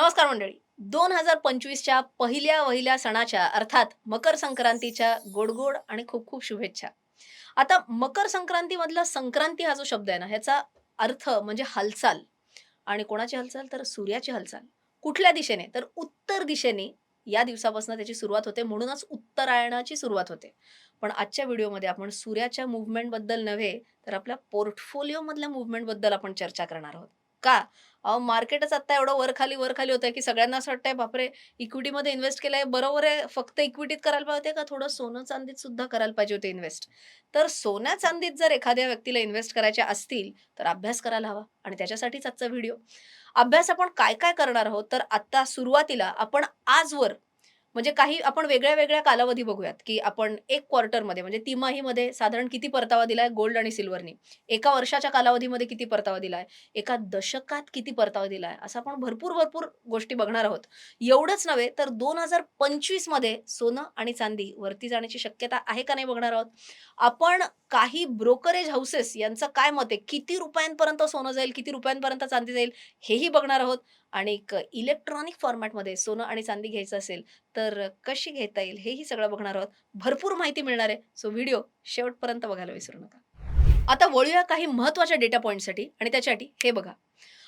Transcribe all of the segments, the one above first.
नमस्कार मंडळी. दोन हजार पंचवीसच्या पहिल्या वहिल्या सणाच्या अर्थात मकर संक्रांतीच्या गोडगोड आणि खूप खूप शुभेच्छा. आता मकर संक्रांतीमधला संक्रांती हा जो शब्द आहे ना ह्याचा अर्थ म्हणजे हालचाल. आणि कोणाची हालचाल? तर सूर्याची हालचाल. कुठल्या दिशेने? तर उत्तर दिशेने या दिवसापासून त्याची सुरुवात होते म्हणूनच उत्तरायणाची सुरुवात होते. पण आजच्या व्हिडिओमध्ये आपण सूर्याच्या मुवमेंटबद्दल नव्हे तर आपल्या पोर्टफोलिओमधल्या मुवमेंटबद्दल आपण चर्चा करणार आहोत. का? अहो मार्केटच आता एवढं वर खाली वर खाली होत आहे की सगळ्यांना असं वाटतंय बापरे इक्विटीमध्ये इन्व्हेस्ट केलंय. बरोबर आहे फक्त इक्विटीत करायला पाहिजे होते का? थोडं सोनं चांदीत सुद्धा करायला पाहिजे होते इन्व्हेस्ट तर सोन्या चांदीत जर एखाद्या व्यक्तीला इन्व्हेस्ट करायचे असतील तर अभ्यास करायला हवा. आणि त्याच्यासाठीच आजचा व्हिडिओ अभ्यास आपण काय काय करणार आहोत? तर आता सुरुवातीला आपण आजवर म्हणजे काही आपण वेगळ्या वेगळ्या कालावधी बघूयात की आपण एक क्वार्टरमध्ये म्हणजे तिमाहीमध्ये साधारण किती परतावा दिलाय गोल्ड आणि सिल्वरनी एका वर्षाच्या कालावधीमध्ये किती परतावा दिलाय? एका दशकात किती परतावा दिलाय? असं आपण भरपूर भरपूर गोष्टी बघणार आहोत. एवढंच नव्हे तर दोन हजार पंचवीसमध्ये सोनं आणि चांदी वरती जाण्याची शक्यता आहे का नाही बघणार आहोत? आपण काही ब्रोकरेज हाऊसेस यांचं काय मत आहे? किती रुपयांपर्यंत सोनं जाईल किती रुपयांपर्यंत चांदी जाईल हेही बघणार आहोत. आणि एक इलेक्ट्रॉनिक फॉर्मॅटमध्ये सोनं आणि चांदी घ्यायचं असेल तर कशी घेता येईल हेही सगळं बघणार आहोत. भरपूर माहिती मिळणार आहे. सो व्हिडिओ शेवटपर्यंत बघायला विसरू नका. आता वळूया काही महत्त्वाच्या डेटा पॉईंटसाठी आणि त्याच्यासाठी हे बघा.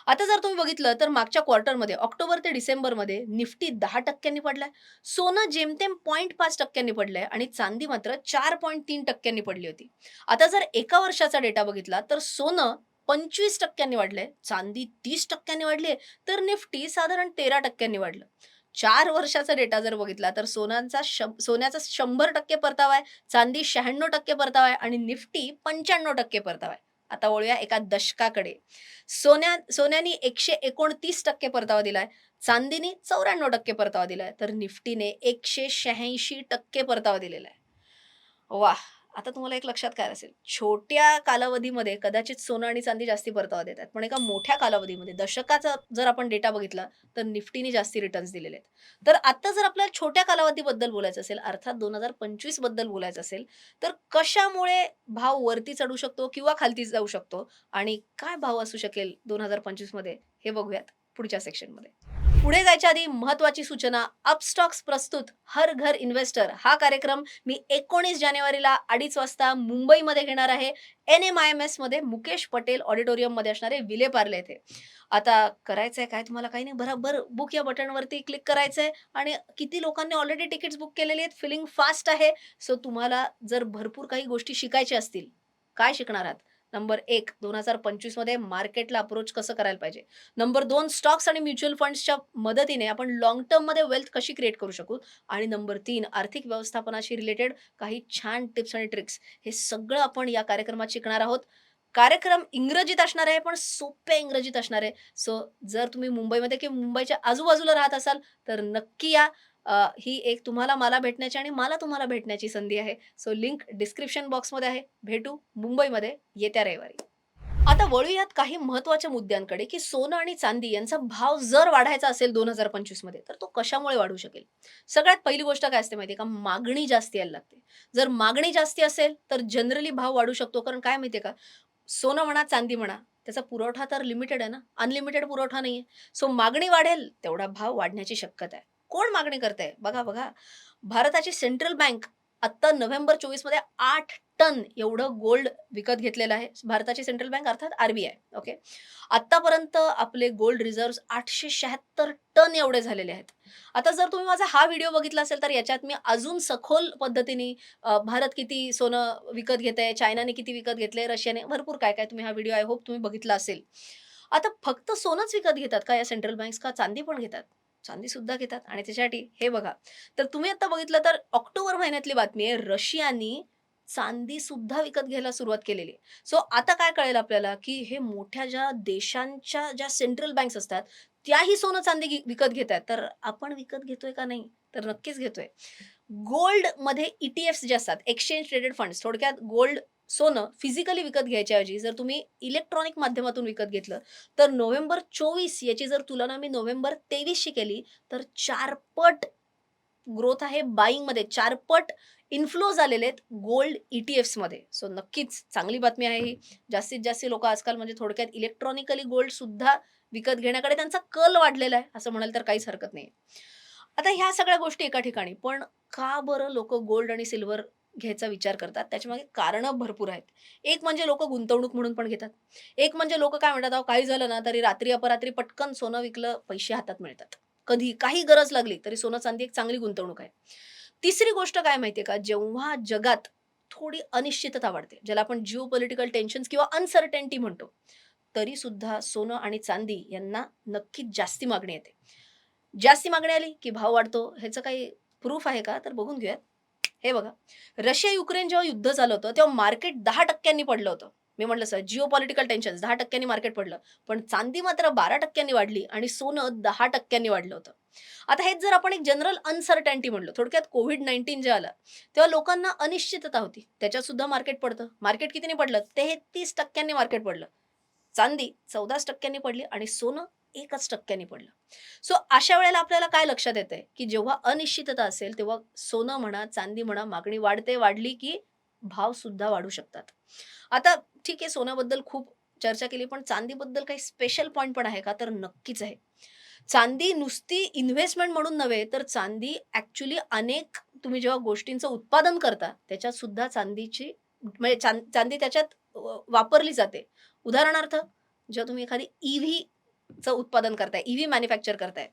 आता जर तुम्ही बघितलं तर मागच्या क्वार्टरमध्ये ऑक्टोबर ते डिसेंबरमध्ये निफ्टी दहा टक्क्यांनी पडलाय सोनं जेमतेम पॉईंट पाच टक्क्यांनी पडलंय आणि चांदी मात्र चार पॉईंट तीन टक्क्यांनी पडली होती. आता जर एका वर्षाचा डेटा बघितला तर सोनं पंचवीस टक्क्यांनी वाढलंय चांदी तीस टक्क्यांनी वाढली तर निफ्टी साधारण तेरा टक्क्यांनी वाढलं. चार वर्षाचा डेटा जर बघितला तर सोन्यांचा शं- सोन्याचा शंभर टक्के परतावा आहे चांदी शहाण्णव टक्के परतावा आहे आणि निफ्टी पंच्याण्णव टक्के परतावा आहे. आता वळूया एका दशकाकडे. सोन्या सोन्याने एकशे एकोणतीस टक्के परतावा दिलाय चांदीने चौऱ्याण्णव टक्के परतावा दिलाय तर निफ्टीने एकशे शहाऐंशी टक्के परतावा दिलेला आहे. वा आता तुम्हाला एक लक्षात काय असेल? छोट्या कालावधीमध्ये कदाचित सोनं आणि चांदी जास्ती परतावा देतात. पण एका मोठ्या कालावधीमध्ये दशकाचा जर आपण डेटा बघितला तर निफ्टीने जास्ती रिटर्न्स दिलेले आहेत. तर आता जर आपल्याला छोट्या कालावधीबद्दल बोलायचं असेल अर्थात दोन हजार पंचवीसबद्दल बोलायचं असेल तर कशामुळे भाव वरती चढू शकतो किंवा खालती जाऊ शकतो? आणि काय भाव असू शकेल दोन हजार पंचवीसमध्ये हे बघूयात. पुढच्या सेक्शनमध्ये. पुढे जायच्या आधी महत्वाची सूचना अपस्टॉक्स प्रस्तुत हर घर इन्व्हेस्टर हा कार्यक्रम मी एकोणीस जानेवारीला अडीच वाजता मुंबईमध्ये घेणार आहे. एन एम आय एम एसमध्ये मुकेश पटेल ऑडिटोरियममध्ये असणारे विले पार्ले येथे आता करायचंय काय तुम्हाला काही नाही बरोबर बुक या बटनवरती क्लिक करायचंय आणि किती लोकांनी ऑलरेडी तिकीट्स बुक केलेली आहेत फिलिंग फास्ट आहे. सो तुम्हाला जर भरपूर काही गोष्टी शिकायच्या असतील काय शिकणार आहात? नंबर एक दोन हजार पंचवीसमध्ये मार्केटला अप्रोच कसं करायला पाहिजे? नंबर दोन स्टॉक्स आणि म्युच्युअल फंड्सच्या मदतीने आपण लॉंग टर्ममध्ये वेल्थ कशी क्रिएट करू शकू? आणि नंबर तीन आर्थिक व्यवस्थापनाशी रिलेटेड काही छान टिप्स आणि ट्रिक्स हे सगळं आपण या कार्यक्रमात शिकणार आहोत. कार्यक्रम इंग्रजीत असणार आहे पण सोप्या इंग्रजीत असणार आहे. सो जर तुम्ही मुंबईमध्ये किंवा मुंबईच्या आजूबाजूला राहत असाल तर नक्की या. अ, ही एक तुम्हाला मला भेटण्याची आणि मला तुम्हाला भेटण्याची संधी आहे. सो लिंक डिस्क्रिप्शन बॉक्समध्ये आहे. भेटू मुंबईमध्ये येत्या रविवारी. आता वळूयात काही महत्त्वाच्या मुद्द्यांकडे की सोनं आणि चांदी यांचा भाव जर वाढायचा असेल दोन हजार पंचवीसमध्ये तर तो कशामुळे वाढू शकेल? सगळ्यात पहिली गोष्ट काय असते माहितीये का? मागणी जास्ती यायला लागते. जर मागणी जास्ती असेल तर जनरली भाव वाढू शकतो. कारण काय माहितीये का? सोनं म्हणा चांदी म्हणा त्याचा पुरवठा तर लिमिटेड आहे ना? अनलिमिटेड पुरवठा नाहीये. सो मागणी वाढेल तेवढा भाव वाढण्याची शक्यता आहे. कोण मागणी करते बघा बघा. भारताची सेंट्रल बँक आता नोव्हेंबर चोवीसमध्ये आठ टन एवढं गोल्ड विकत घेतलेलं आहे. भारताची सेंट्रल बँक अर्थात आरबीआय ओके आतापर्यंत आपले गोल्ड रिझर्व्ह आठशे शहात्तर टन एवढे झालेले आहेत. आता जर तुम्ही माझा हा व्हिडिओ बघितला असेल तर याच्यात मी अजून सखोल पद्धतीने भारत किती सोनं विकत घेत आहे चायनाने किती विकत घेतलंय रशियाने भरपूर काय काय तुम्ही हा व्हिडिओ आय होप तुम्ही बघितला असेल. आता फक्त सोनंच विकत घेतात का या सेंट्रल बँक्स का चांदी पण घेतात? चांदी सुद्धा घेतात. आणि त्याच्यासाठी हे बघा. तर तुम्ही आता बघितलं तर ऑक्टोबर महिन्यातली बातमी आहे. रशियानी चांदी सुद्धा विकत घ्यायला सुरुवात केलेली आहे. सो आता काय कळेल आपल्याला की हे मोठ्या ज्या देशांच्या ज्या सेंट्रल बँक्स असतात त्याही सोनं चांदी घे- विकत घेत आहेत. तर आपण विकत घेतोय का नाही? तर नक्कीच घेतोय. गोल्डमध्ये ईटीएफ जे असतात एक्सचेंज ट्रेडेड फंड थोडक्यात गोल्ड सोनं फिजिकली विकत घ्यायच्याऐवजी जर तुम्ही इलेक्ट्रॉनिक माध्यमातून विकत घेतलं तर नोव्हेंबर चोवीस याची जर तुलना मी नोव्हेंबर तेवीसशी केली तर चारपट ग्रोथ आहे बाईंगमध्ये चारपट इन्फ्लो झालेले आहेत गोल्ड ETFs मध्ये. सो नक्कीच चांगली बातमी आहे ही. जास्तीत जास्त लोक आजकाल म्हणजे थोडक्यात इलेक्ट्रॉनिकली गोल्ड सुद्धा विकत घेण्याकडे त्यांचा कल वाढलेला आहे असं म्हणाल तर काहीच हरकत नाही आता ह्या सगळ्या गोष्टी एका ठिकाणी पण का बरं लोक गोल्ड आणि सिल्वर घ्यायचा विचार करतात. त्याच्यामागे कारणं भरपूर आहेत. एक म्हणजे लोक गुंतवणूक म्हणून पण घेतात. एक म्हणजे लोक काय म्हणतात अहो काही झालं ना तरी रात्री अपरात्री पटकन सोनं विकलं पैसे हातात मिळतात. कधी काही गरज लागली तरी सोनं चांदी एक चांगली गुंतवणूक आहे. तिसरी गोष्ट काय माहितीये का? जेव्हा जगात थोडी अनिश्चितता वाढते ज्याला आपण जिओ पॉलिटिकल टेन्शन किंवा अनसर्टेनिटी म्हणतो तरी सुद्धा सोनं आणि चांदी यांना नक्कीच जास्ती मागणी येते. जास्ती मागणी आली की भाव वाढतो. ह्याचं काही प्रूफ आहे का? तर बघून घेऊयात. हे बघा. रशिया युक्रेन जेव्हा युद्ध झालं होतं तेव्हा मार्केट दहा टक्क्यांनी पडलं होतं. मी म्हटलं सर जिओ पॉलिटिकल टेन्शन दहा टक्क्यांनी मार्केट पडलं पण चांदी मात्र बारा टक्क्यांनी वाढली आणि सोनं दहा टक्क्यांनी वाढलं होतं. आता हेच जर आपण एक जनरल अनसर्टन्टी म्हणलो थोडक्यात कोविड नाईन्टीन जे आलं तेव्हा लोकांना अनिश्चितता होती. त्याच्यात सुद्धा मार्केट पडतं. मार्केट कितीने पडलं? तेहतीस टक्क्यांनी मार्केट पडलं. चांदी चौदाच टक्क्यांनी पडली आणि सोनं एकच टक्क्याने पडलं. सो अशा वेळेला आपल्याला काय लक्षात येतंय? की जेव्हा अनिश्चितता असेल तेव्हा सोनं म्हणा चांदी म्हणा मागणी वाढते वाढली की भाव सुद्धा वाढू शकतात. आता ठीक आहे सोन्याबद्दल खूप चर्चा केली पण चांदीबद्दल काही स्पेशल पॉईंट पण आहे का? तर नक्कीच आहे. चांदी नुसती इन्व्हेस्टमेंट म्हणून नव्हे तर चांदी ऍक्च्युली अनेक तुम्ही जेव्हा गोष्टींचं उत्पादन करता त्याच्यात सुद्धा चांदीची म्हणजे चांदी त्याच्यात वापरली जाते. उदाहरणार्थ जेव्हा तुम्ही एखादी ईव्ही चं उत्पादन करताय ईव्ही मॅन्युफॅक्चर करताय.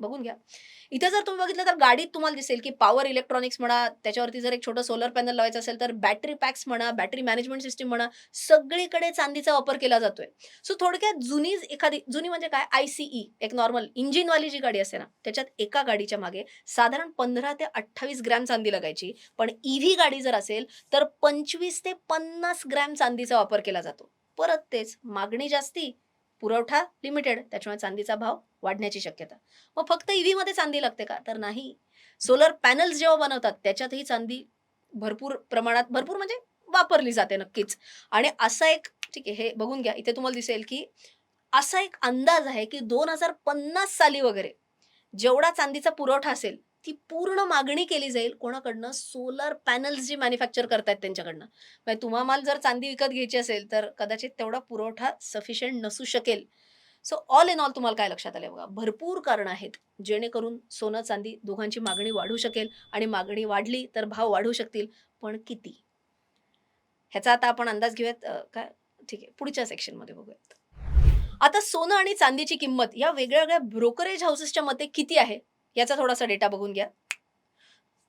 बघून घ्या. इथे जर तुम्ही बघितलं तर गाडीत तुम्हाला दिसेल की पॉवर इलेक्ट्रॉनिक्स म्हणा त्याच्यावरती जर एक छोटं सोलर पॅनल लावायचं असेल तर बॅटरी पॅक्स म्हणा बॅटरी मॅनेजमेंट सिस्टीम म्हणा सगळीकडे चांदीचा वापर केला जातोय. सो थोडक्यात जुनी एखादी जुनी म्हणजे काय? आयसीई एक नॉर्मल इंजिनवाली जी गाडी असते ना त्याच्यात एका गाडीच्या मागे साधारण पंधरा ते अठ्ठावीस ग्रॅम चांदी लागायची. पण ईव्ही गाडी जर असेल तर पंचवीस ते पन्नास ग्रॅम चांदीचा वापर केला जातो. परत तेच मागणी जास्ती पुरवठा लिमिटेड त्याच्यामुळे चांदीचा भाव वाढण्याची शक्यता. मग फक्त ईव्ही मध्ये चांदी लागते का? तर नाही. सोलर पॅनल्स जेव्हा बनवतात त्याच्यातही चांदी भरपूर प्रमाणात भरपूर म्हणजे वापरली जाते नक्कीच. आणि असा एक ठीक आहे हे बघून घ्या. इथे तुम्हाला दिसेल की असा एक अंदाज आहे की दोन हजार पन्नास साली वगैरे जेवढा चांदीचा पुरवठा असेल ती पूर्ण मागणी केली जाईल कोणाकडनं? सोलर पॅनल्स जी मॅन्युफॅक्चर करतायत त्यांच्याकडनं. म्हणजे तुम्हाला जर चांदी विकत घ्यायची असेल तर कदाचित तेवढा पुरवठा सफिशियंट नसू शकेल. सो ऑल इन ऑल तुम्हाला काय लक्षात आलं बघा? भरपूर कारण आहेत जेणेकरून सोनं चांदी दोघांची मागणी वाढू शकेल आणि मागणी वाढली तर भाव वाढू शकतील. पण किती? ह्याचा आता आपण अंदाज घेऊयात काय? ठीक आहे पुढच्या सेक्शनमध्ये बघूयात. आता सोनं आणि चांदीची किंमत या वेगळ्या वेगळ्या ब्रोकरेज हाऊसेसच्या मते किती आहे? याचा थोडासा डेटा बघून घ्या.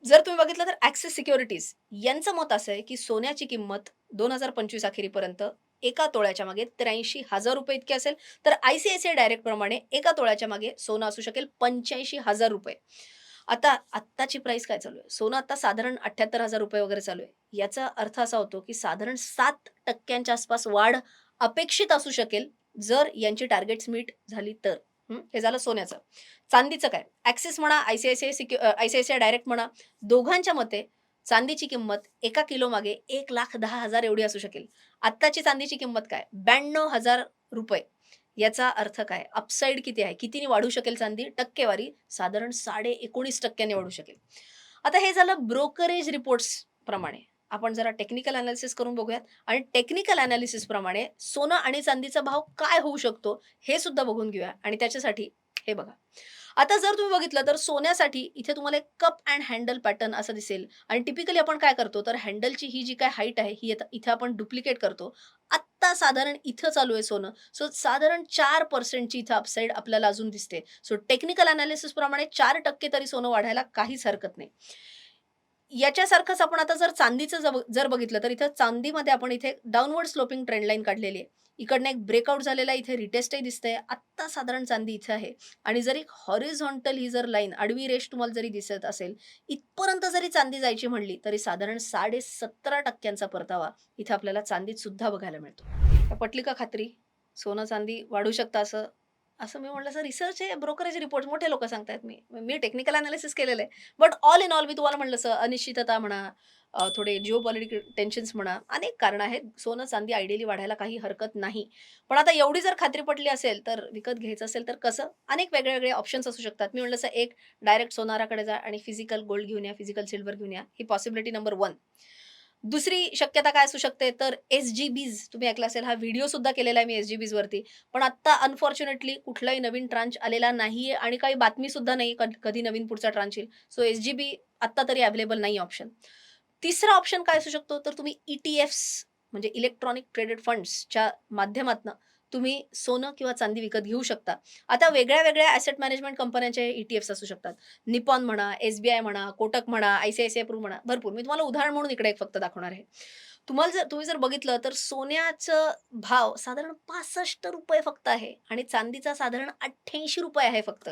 जर तुम्ही बघितलं तर ॲक्सेस सिक्युरिटीज यांचं मत असं आहे की सोन्याची किंमत दोन हजार पंचवीस अखेरीपर्यंत एका तोळ्याच्या मागे त्र्याऐंशी हजार रुपये इतके असेल तर I C I C direct प्रमाणे एका तोळ्याच्या मागे सोनं असू शकेल पंच्याऐंशी हजार रुपये. आता आत्ताची प्राइस काय चालू आहे? सोनं आता साधारण अठ्याहत्तर हजार रुपये वगैरे चालू आहे. याचा अर्थ असा होतो की साधारण सात टक्क्यांच्या आसपास वाढ अपेक्षित असू शकेल जर यांची टार्गेट्स मीट झाली तर. हे? झालं सोन्याचं. चांदीचं काय? ऍक्सिस म्हणा आयसीआयसीआय सिक्यु आयसीआयसीआय डायरेक्ट म्हणा दोघांच्या मते चांदीची किंमत एका किलो मागे एक लाख दहा हजार एवढी असू शकेल. आत्ताची चांदीची किंमत काय? ब्याण्णव हजार रुपये. याचा अर्थ काय? अपसाईड किती आहे? कितीने वाढू शकेल चांदी? टक्केवारी साधारण साडे एकोणीस टक्क्याने वाढू शकेल. आता हे झालं ब्रोकरेज रिपोर्ट्स प्रमाणे. आपण जरा टेक्निकल अनालिसिस करून बघूयात. आणि टेक्निकल अनालिसिस प्रमाणे सोनं आणि चांदीचा भाव काय होऊ शकतो हे सुद्धा बघून घेऊया. आणि त्याच्यासाठी हे बघा. आता जर तुम्ही बघितलं तर सोन्यासाठी इथे तुम्हाला एक कप अँड हँडल पॅटर्न असं दिसेल. आणि टिपिकली आपण काय करतो तर हँडलची ही जी काय हाईट आहे ही आता- इथे आपण डुप्लिकेट करतो. आत्ता साधारण इथं चालू आहे सोनं. सो साधारण चार पर्सेंटची इथं अपसाईड आपल्याला अजून दिसते. सो टेक्निकल अनालिसिसप्रमाणे चार टक्के तरी सोनं वाढायला काहीच हरकत नाही. याच्यासारखंच आपण आता जर चांदीचं जब- जर बघितलं तर इथं चांदीमध्ये आपण इथे डाऊनवर्ड स्लोपिंग ट्रेंड लाईन काढलेली आहे. इकडनं एक ब्रेकआउट झालेला इथे रिटेस्टही दिसतंय. आत्ता साधारण चांदी इथे आहे. आणि जर एक हॉरिझॉन्टल ही जर लाईन आडवी रेष तुम्हाला जरी दिसत असेल इथपर्यंत जरी चांदी जायची म्हणली तरी साधारण साडे सतरा टक्क्यांचा परतावा इथे आपल्याला चांदीत सुद्धा बघायला मिळतो. पटली का खात्री सोनं चांदी वाढू शकता असं असं मी म्हटलं सर रिसर्च आहे ब्रोकरेज रिपोर्ट मोठे लोक सांगतायत मी. मी टेक्निकल अनालिसिस केलेलं आहे. बट ऑल इन ऑल मी तुम्हाला म्हटलं सर अनिश्चितता म्हणा थोडे जिओ पॉलिटिकल टेन्शन्स म्हणा अनेक कारणं आहेत. सोनं चांदी आयडियली वाढायला काही हरकत नाही. पण आता एवढी जर खात्री पटली असेल तर विकत घ्यायचं असेल तर कसं? अनेक वेगळे वेगळे ऑप्शन्स असू शकतात. मी म्हटलं सर एक डायरेक्ट सोनाराकडे जा आणि फिजिकल गोल्ड घेऊन या फिजिकल सिल्वर घेऊन या. ही पॉसिबिलिटी नंबर वन दुसरी शक्यता काय असू शकते? तर एस जी बीज तुम्ही ऐकला असेल हा व्हिडिओ सुद्धा केलेला आहे मी एस जी बीज वरती. पण आता अनफॉर्च्युनेटली कुठलाही नवीन ट्रांच आलेला नाहीये आणि काही बातमी सुद्धा नाही कधी नवीन पुढचा ट्रांच येईल. सो एस जी बी आत्ता तरी अवेलेबल नाही ऑप्शन तिसरा ऑप्शन काय असू शकतो? तर तुम्ही ई टी एफ्स म्हणजे इलेक्ट्रॉनिक ट्रेडेड फंड्सच्या माध्यमातून तुम्ही सोनं किंवा चांदी विकत घेऊ शकता. आता वेगळ्या वेगळ्या ॲसेट मॅनेजमेंट कंपन्यांचे ई टी एफ्स असू शकतात. निपॉन म्हणा एस बी आय म्हणा कोटक म्हणा I C I C I Pru म्हणा भरपूर. मी तुम्हाला उदाहरण म्हणून इकडे एक फक्त दाखवणार आहे. तुम्हाला जर तुम्ही जर बघितलं तर सोन्याचं भाव साधारण पासष्ट रुपये फक्त आहे आणि चांदीचा साधारण अठ्ठ्याऐंशी रुपये आहे फक्त.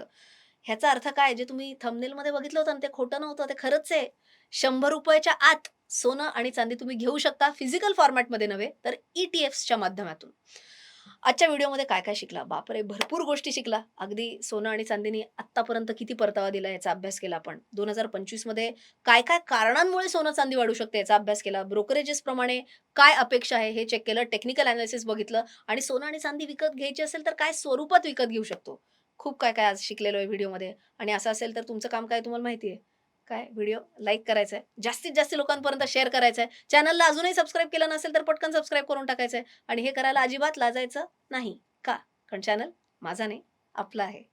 ह्याचा अर्थ काय? जे तुम्ही थंबनेलमध्ये बघितलं होतं ते खोटं नव्हतं ते खरंच आहे. शंभर रुपयाच्या आत सोनं आणि चांदी तुम्ही घेऊ शकता फिजिकल फॉर्मॅटमध्ये नव्हे तर ई टी एफ्सच्या माध्यमातून. आजच्या व्हिडिओमध्ये काय काय शिकला? बापरे भरपूर गोष्टी शिकला. अगदी सोनं आणि चांदीनी आत्तापर्यंत किती परतावा दिला याचा अभ्यास केला आपण. दोन हजार पंचवीसमध्ये काय काय कारणांमुळे सोनं चांदी वाढू शकते याचा अभ्यास केला? ब्रोकरेजेसप्रमाणे काय अपेक्षा आहे? हे चेक केलं टेक्निकल अनालिसिस बघितलं आणि सोनं आणि चांदी विकत घ्यायची असेल तर काय स्वरूपात विकत घेऊ शकतो? खूप काय काय आज शिकलेलो आहे व्हिडिओमध्ये. आणि असं असेल तर तुमचं काम काय तुम्हाला माहिती आहे? काय व्हिडिओ लाईक करायचा आहे जास्तीत जास्त लोकांपर्यंत शेअर करायचा आहे चॅनलला अजूनही सबस्क्राईब केलं नसेल तर पटकन सबस्क्राईब करून टाकायचं आहे आणि हे करायला अजिबात लाजायचं नाही का? कारण चॅनल माझा नाही आपला आहे.